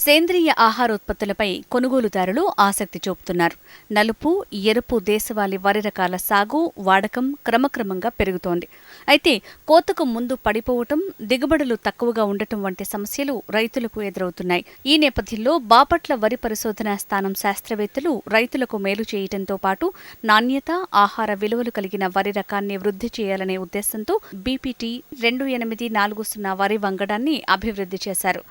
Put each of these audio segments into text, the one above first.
సేంద్రియ ఆహారోత్పత్తులపై కొనుగోలుదారులు ఆసక్తి చూపుతున్నారు. నలుపు ఎరుపు దేశవాళీ వరి రకాల సాగు వాడకం క్రమక్రమంగా పెరుగుతోంది. అయితే కోతకు ముందు పడిపోవటం దిగుబడులు తక్కువగా ఉండటం వంటి సమస్యలు రైతులకు ఎదురవుతున్నాయి. ఈ నేపథ్యంలో బాపట్ల వరి పరిశోధనా స్థానం శాస్త్రవేత్తలు రైతులకు మేలు చేయటంతో పాటు నాణ్యత ఆహార విలువలు కలిగిన వరి రకాన్ని వృద్ధి చేయాలనే ఉద్దేశంతో బీపీటీ రెండు ఎనిమిది నాలుగు సున్నా వరి వంగడాన్ని అభివృద్ధి చేశారు.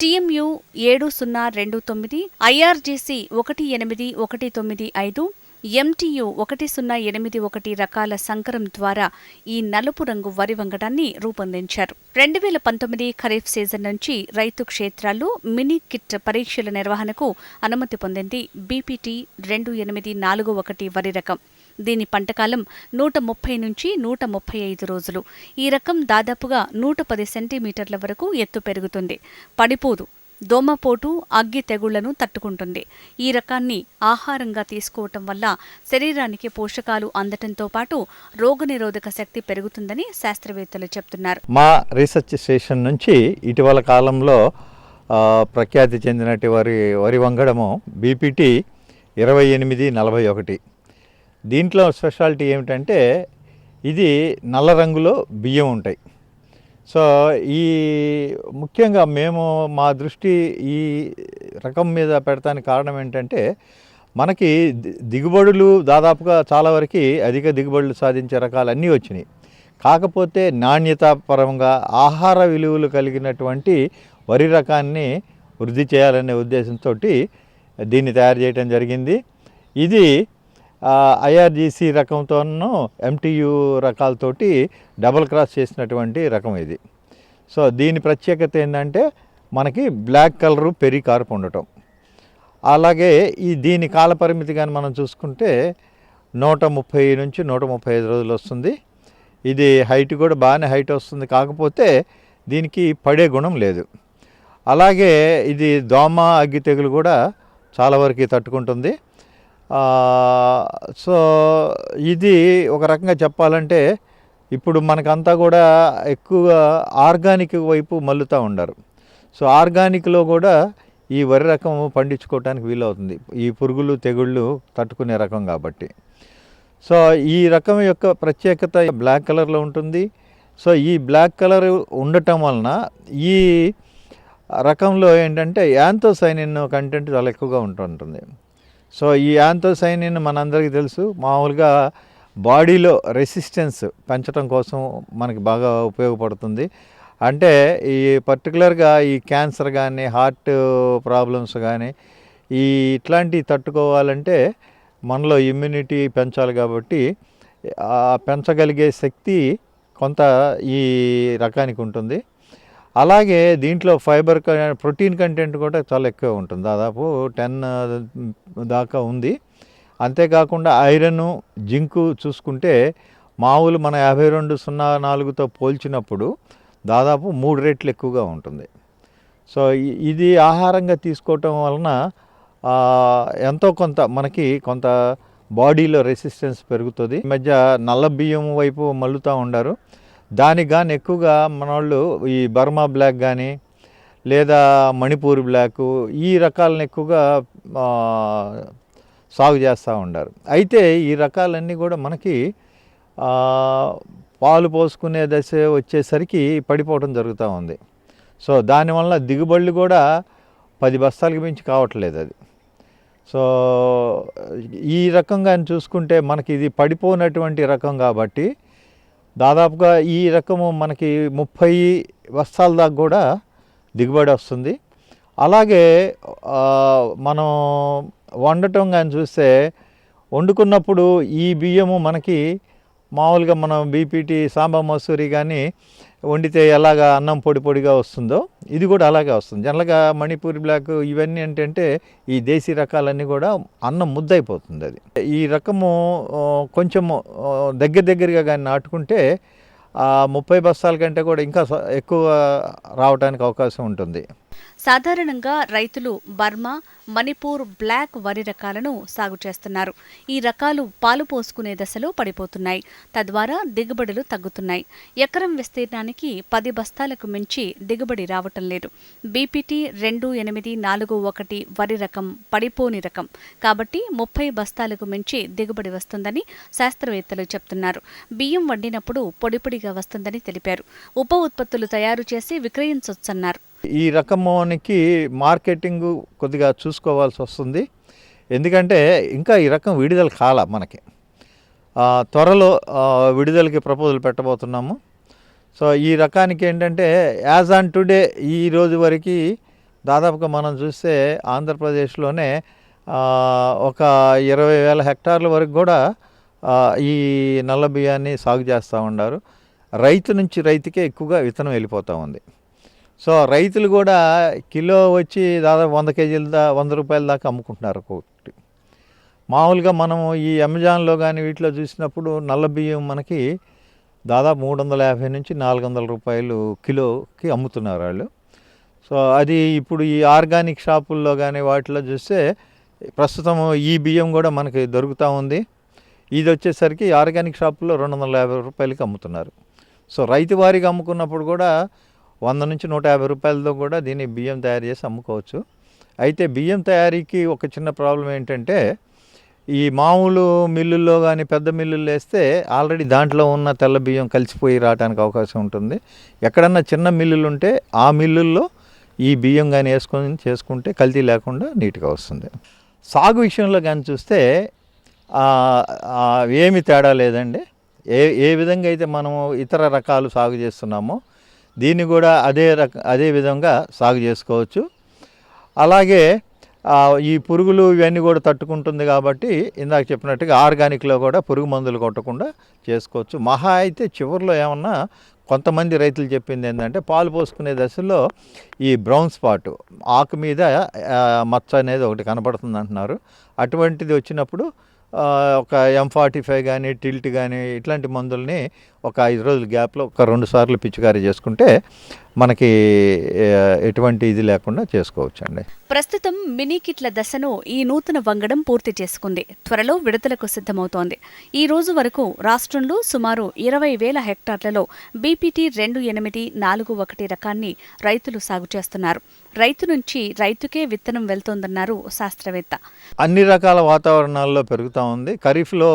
టీఎంయు ఏడు సున్నా రెండు తొమ్మిది ఐఆర్జీసీ ఒకటి ఎనిమిది ఒకటి తొమ్మిది ఐదు ఎంటీయు ఒకటి సున్నా ఎనిమిది ఒకటి రకాల సంకరం ద్వారా ఈ నలుపు రంగు వరి వంగడాన్ని రూపొందించారు. రెండు వేల పంతొమ్మిది ఖరీఫ్ సీజన్ నుంచి రైతు క్షేత్రాల్లో మినీ కిట్ పరీక్షల నిర్వహణకు అనుమతి పొందింది బీపీటీ రెండు ఎనిమిది నాలుగు ఒకటి వరి రకం. దీని పంటకాలం నూట ముప్పై నుంచి నూట ముప్పై ఐదు రోజులు. ఈ రకం దాదాపుగా నూట పది సెంటీమీటర్ల వరకు ఎత్తు పెరుగుతుంది. పడిపోదు. దోమపోటు అగ్గి తెగుళ్ళను తట్టుకుంటుంది. ఈ రకాన్ని ఆహారంగా తీసుకోవటం వల్ల శరీరానికి పోషకాలు అందటంతో పాటు రోగనిరోధక శక్తి పెరుగుతుందని శాస్త్రవేత్తలు చెప్తున్నారు. మా రీసెర్చ్ స్టేషన్ నుంచి ఇటీవల కాలంలో ప్రఖ్యాతి చెందినటి వరి వరి వంగడము బీపీటీ ఇరవై ఎనిమిది నలభై ఒకటి. దీంట్లో స్పెషాలిటీ ఏమిటంటే ఇది నల్ల రంగులో బియ్యం ఉంటాయి. సో ఈ ముఖ్యంగా మేము మా దృష్టి ఈ రకం మీద పెడతానికి కారణం ఏంటంటే మనకి దిగుబడులు దాదాపుగా చాలా వరకు అధిక దిగుబడులు సాధించే రకాలు అన్నీ వచ్చినాయి. కాకపోతే నాణ్యతాపరంగా ఆహార విలువలు కలిగినటువంటి వరి రకాన్ని వృద్ధి చేయాలనే ఉద్దేశంతో దీన్ని తయారు చేయడం జరిగింది. ఇది ఐఆర్జీసీ రకంతోనూ ఎంటీయు రకాలతోటి డబుల్ క్రాస్ చేసినటువంటి రకం ఇది. సో దీని ప్రత్యేకత ఏంటంటే మనకి బ్లాక్ కలరు పెరి కార్పు ఉండటం అలాగే ఈ దీని కాలపరిమితి కానీ మనం చూసుకుంటే నూట ముప్పై నుంచి నూట ముప్పై ఐదు రోజులు వస్తుంది. ఇది హైట్ కూడా బాగానే హైట్ వస్తుంది. కాకపోతే దీనికి పడే గుణం లేదు. అలాగే ఇది దోమ అగ్గి తెగులు కూడా చాలా వరకు తట్టుకుంటుంది. సో ఇది ఒక రకంగా చెప్పాలంటే ఇప్పుడు మనకంతా కూడా ఎక్కువగా ఆర్గానిక్ వైపు మల్లుతూ ఉండరు. సో ఆర్గానిక్లో కూడా ఈ వరి రకం పండించుకోవడానికి వీలవుతుంది. ఈ పురుగులు తెగుళ్ళు తట్టుకునే రకం కాబట్టి. సో ఈ రకం యొక్క ప్రత్యేకత బ్లాక్ కలర్లో ఉంటుంది. సో ఈ బ్లాక్ కలర్ ఉండటం వలన ఈ రకంలో ఏంటంటే యాంతోసైనిన్ కంటెంట్ చాలా ఎక్కువగా ఉంటుంటుంది. సో ఈ యాంతోసైనిన్ మనందరికీ తెలుసు. మామూలుగా బాడీలో రెసిస్టెన్స్ పెంచడం కోసం మనకి బాగా ఉపయోగపడుతుంది. అంటే ఈ పర్టికులర్గా ఈ క్యాన్సర్ కానీ హార్ట్ ప్రాబ్లమ్స్ కానీ ఈ ఇట్లాంటివి తట్టుకోవాలంటే మనలో ఇమ్యూనిటీ పెంచాలి కాబట్టి పెంచగలిగే శక్తి కొంత ఈ రకానికి ఉంటుంది. అలాగే దీంట్లో ఫైబర్ క- ప్రోటీన్ కంటెంట్ కూడా చాలా ఎక్కువ ఉంటుంది. దాదాపు టెన్ దాకా ఉంది. అంతేకాకుండా ఐరన్ జింకు చూసుకుంటే మామూలు మన యాభై రెండు సున్నా నాలుగుతో పోల్చినప్పుడు దాదాపు మూడు రెట్లు ఎక్కువగా ఉంటుంది. సో ఇది ఆహారంగా తీసుకోవటం వలన ఎంతో కొంత మనకి కొంత బాడీలో రెసిస్టెన్స్ పెరుగుతుంది. ఈ మధ్య నల్ల బియ్యం వైపు మల్లుతూ ఉండారు. దానికి కానీ ఎక్కువగా మన వాళ్ళు ఈ బర్మా బ్లాక్ కానీ లేదా మణిపూర్ బ్లాక్ ఈ రకాలను ఎక్కువగా సాగు చేస్తూ ఉండారు. అయితే ఈ రకాలన్నీ కూడా మనకి పాలు పోసుకునే దశ వచ్చేసరికి పడిపోవడం జరుగుతూ ఉంది. సో దానివల్ల దిగుబడులు కూడా పది బస్తాలకు మించి కావట్లేదు అది. సో ఈ రకంగా చూసుకుంటే మనకి ఇది పడిపోనటువంటి రకం కాబట్టి దాదాపుగా ఈ రకము మనకి ముప్పై బస్తాల దాకా కూడా దిగుబడి వస్తుంది. అలాగే మనం వండటం కానీ చూస్తే వండుకున్నప్పుడు ఈ బియ్యము మనకి మామూలుగా మనం బీపీటీ సాంబా మసూరి కానీ వండితే ఎలాగా అన్నం పొడి పొడిగా వస్తుందో ఇది కూడా అలాగే వస్తుంది. జనరల్గా మణిపూరి బ్లాక్ ఇవన్నీ ఏంటంటే ఈ దేశీ రకాలన్నీ కూడా అన్నం ముద్దయిపోతుంది అది. ఈ రకము కొంచెం కొంచెము దగ్గర దగ్గరగా కానీ నాటుకుంటే ముప్పై బస్తాల కంటే కూడా ఇంకా ఎక్కువ రావడానికి అవకాశం ఉంటుంది. సాధారణంగా రైతులు బర్మా మణిపూర్ బ్లాక్ వరి రకాలను సాగు చేస్తున్నారు. ఈ రకాలు పాలు పోసుకునే దశలో పడిపోతున్నాయి. తద్వారా దిగుబడులు తగ్గుతున్నాయి. ఎకరం విస్తీర్ణానికి పది బస్తాలకు మించి దిగుబడి రావటం లేదు. బీపీటీ రెండు ఎనిమిది నాలుగు ఒకటి వరి రకం పడిపోని రకం. కాబట్టి ముప్పై బస్తాలకు మించి దిగుబడి వస్తుందని శాస్త్రవేత్తలు చెప్తున్నారు. బియ్యం వండినప్పుడు పొడిపొడిగా వస్తుందని తెలిపారు. ఉప ఉత్పత్తులు తయారు చేసి విక్రయించొచ్చన్నారు. ఈ రకమునికి మార్కెటింగ్ కొద్దిగా చూసుకోవాల్సి వస్తుంది. ఎందుకంటే ఇంకా ఈ రకం విడుదల కాల మనకి. త్వరలో విడుదలకి ప్రపోజల్ పెట్టబోతున్నాము. సో ఈ రకానికి ఏంటంటే యాజ్ ఆన్ టుడే ఈ రోజు వరకు దాదాపుగా మనం చూస్తే ఆంధ్రప్రదేశ్లోనే ఒక ఇరవై వేల హెక్టార్ల వరకు కూడా ఈ నల్ల బియ్యాన్ని సాగు చేస్తూ ఉన్నారు. రైతు నుంచి రైతుకే ఎక్కువగా విత్తనం వెళ్ళిపోతూ ఉంది. సో రైతులు కూడా కిలో వచ్చి దాదాపు వంద కేజీల దా వంద రూపాయల దాకా అమ్ముకుంటున్నారు ఒక్కొక్కటి. మామూలుగా మనము ఈ అమెజాన్లో కానీ వీటిలో చూసినప్పుడు నల్ల బియ్యం మనకి దాదాపు మూడు వందల యాభై నుంచి నాలుగు వందల రూపాయలు కిలోకి అమ్ముతున్నారు వాళ్ళు. సో అది ఇప్పుడు ఈ ఆర్గానిక్ షాపుల్లో కానీ వాటిలో చూస్తే ప్రస్తుతం ఈ బియ్యం కూడా మనకి దొరుకుతూ ఉంది. ఇది వచ్చేసరికి ఆర్గానిక్ షాపుల్లో రెండు వందల యాభై రూపాయలకి అమ్ముతున్నారు. సో రైతు వారికి అమ్ముకున్నప్పుడు కూడా వంద నుంచి నూట యాభై రూపాయలతో కూడా దీన్ని బియ్యం తయారు చేసి అమ్ముకోవచ్చు. అయితే బియ్యం తయారీకి ఒక చిన్న ప్రాబ్లం ఏంటంటే ఈ మామూలు మిల్లుల్లో కానీ పెద్ద మిల్లుల్లో వేస్తే ఆల్రెడీ దాంట్లో ఉన్న తెల్ల బియ్యం కలిసిపోయి రావడానికి అవకాశం ఉంటుంది. ఎక్కడన్నా చిన్న మిల్లులు ఉంటే ఆ మిల్లుల్లో ఈ బియ్యం కానీ వేసుకొని చేసుకుంటే కల్తీ లేకుండా నీట్గా వస్తుంది. సాగు విషయంలో కానీ చూస్తే ఏమి తేడా లేదండి. ఏ ఏ విధంగా అయితే మనము ఇతర రకాలు సాగు చేస్తున్నామో దీన్ని కూడా అదే రక అదే విధంగా సాగు చేసుకోవచ్చు. అలాగే ఈ పురుగులు ఇవన్నీ కూడా తట్టుకుంటుంది కాబట్టి ఇందాక చెప్పినట్టుగా ఆర్గానిక్లో కూడా పురుగు మందులు కొట్టకుండా చేసుకోవచ్చు. మహా అయితే చివరిలో ఏమన్నా కొంతమంది రైతులు చెప్పింది ఏంటంటే పాలు పోసుకునే దశలో ఈ బ్రౌన్ స్పాట్ ఆకు మీద మచ్చ అనేది ఒకటి కనపడుతుంది అంటున్నారు. అటువంటిది వచ్చినప్పుడు ఒక ఎం ఫార్టీ ఫైవ్ కానీ టిల్ట్ కానీ ఇట్లాంటి మందుల్ని ఒక ఐదు రోజుల గ్యాప్లో ఒక రెండు సార్లు పిచికారీ చేసుకుంటే మనకి ఎటువంటి ఇది లేకుండా చేసుకోవచ్చు అండి ప్రస్తుతం మినీ కిట్ల దశను ఈ నూతన వంగడం పూర్తి చేసుకుంది. త్వరలో విడుదలకు సిద్ధమవుతోంది. ఈ రోజు వరకు రాష్ట్రంలో సుమారు ఇరవై వేల హెక్టార్లలో బీపీటీ రెండు ఎనిమిది నాలుగు ఒకటి రకాన్ని రైతులు సాగు చేస్తున్నారు. రైతు నుంచి రైతుకే విత్తనం వెళ్తోందన్నారు శాస్త్రవేత్త. అన్ని రకాల వాతావరణాల్లో పెరుగుతూ ఉంది. ఖరీఫ్లో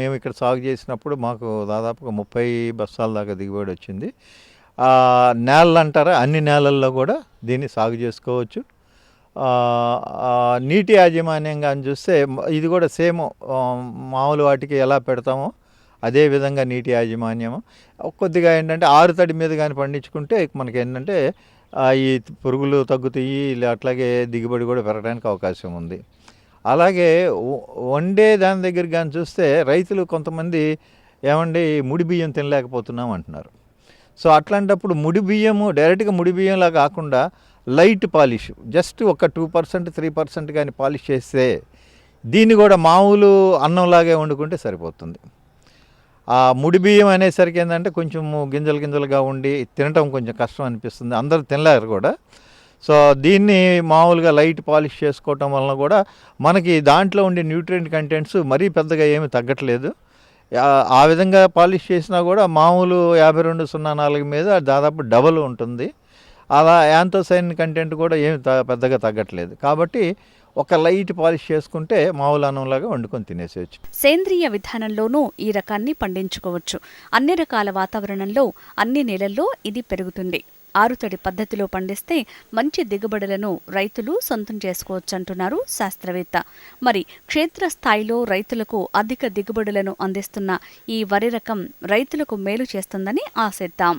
మేము ఇక్కడ సాగు చేసినప్పుడు మాకు దాదాపుగా ముప్పై బస్తాల దాకా దిగుబడి వచ్చింది. నేలలు అంటారా అన్ని నేలల్లో కూడా దీన్ని సాగు చేసుకోవచ్చు. నీటి యాజమాన్యంగా అని చూస్తే ఇది కూడా సేమ్ మామూలు వాటికి ఎలా పెడతామో అదే విధంగా నీటి యాజమాన్యము. కొద్దిగా ఏంటంటే ఆరు తడి మీద కానీ పండించుకుంటే మనకి ఏంటంటే ఈ పురుగులు తగ్గుతాయి అట్లాగే దిగుబడి కూడా పెరగడానికి అవకాశం ఉంది. అలాగే వండే దాని దగ్గర కానీ చూస్తే రైతులు కొంతమంది ఏమండి ముడి బియ్యం తినలేకపోతున్నాం అంటున్నారు. సో అట్లాంటప్పుడు ముడి బియ్యము డైరెక్ట్గా ముడి బియ్యంలా కాకుండా లైట్ పాలిష్ జస్ట్ ఒక టూ పర్సెంట్ త్రీ పర్సెంట్ కానీ పాలిష్ చేస్తే దీన్ని కూడా మామూలు అన్నంలాగే వండుకుంటే సరిపోతుంది. ఆ ముడి బియ్యం అనేసరికి ఏంటంటే కొంచెం గింజలు గింజలుగా ఉండి తినటం కొంచెం కష్టం అనిపిస్తుంది. అందరూ తినలేరు కూడా. సో దీన్ని మామూలుగా లైట్ పాలిష్ చేసుకోవటం వలన కూడా మనకి దాంట్లో ఉండే న్యూట్రియంట్ కంటెంట్స్ మరీ పెద్దగా ఏమి తగ్గట్లేదు. ఆ- విధంగా పాలిష్ చేసినా కూడా మామూలు యాభై రెండు సున్నా నాలుగు మీద దాదాపు డబల్ ఉంటుంది. అలా యాంతోసైన్ కంటెంట్ కూడా ఏమి పెద్దగా తగ్గట్లేదు. కాబట్టి ఒక లైట్ పాలిష్ చేసుకుంటే మామూలు అన్నంలాగా వండుకొని తినేసేయచ్చు. సేంద్రియ విధానంలోనూ ఈ రకాన్ని పండించుకోవచ్చు. అన్ని రకాల వాతావరణంలో అన్ని నెలల్లో ఇది పెరుగుతుంది. ఆరుతడి పద్ధతిలో పండిస్తే మంచి దిగుబడులను రైతులు సొంతం చేసుకోవచ్చంటున్నారు శాస్త్రవేత్త. మరి క్షేత్రస్థాయిలో రైతులకు అధిక దిగుబడులను అందిస్తున్న ఈ వరి రకం రైతులకు మేలు చేస్తుందని ఆశిద్దాం.